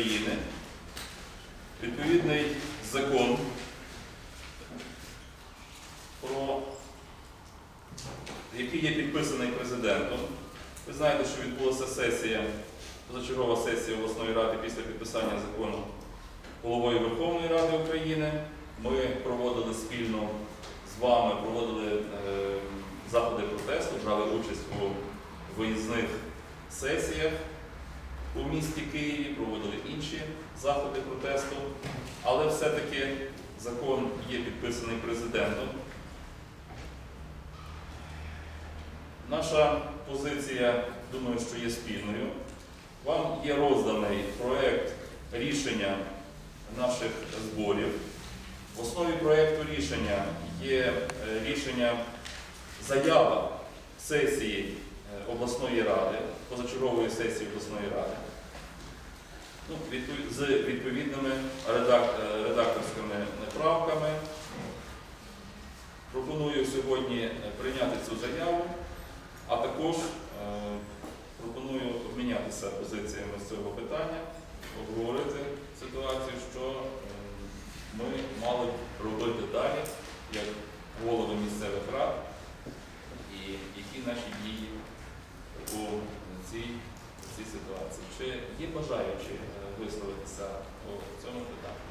України. Відповідний закон про який є підписаний президентом. Ви знаєте, що відбулася сесія, позачергова сесія обласної ради після підписання закону головою Верховної Ради України. Ми проводили спільно з вами, проводили е, заходи протесту, брали участь у виїзних сесіях у місті Києві, проводили інші заходи протесту, але все-таки закон є підписаний президентом. Наша позиція, думаю, що є спільною. Вам є розданий проєкт рішення наших зборів. В основі проєкту рішення є е, рішення заява сесії обласної ради, позачергової сесії обласної ради. Ну, з відповідними е, редакторськими правками. Пропоную сьогодні е, прийняти цю заяву, а також е, пропоную обмінятися позиціями з цього питання, обговорити ситуацію, що е, ми мали б робити далі, як голови місцевих рад, і які наші дії цій, цій ситуації. Чи є бажаючі е, висловитися у цьому питанні?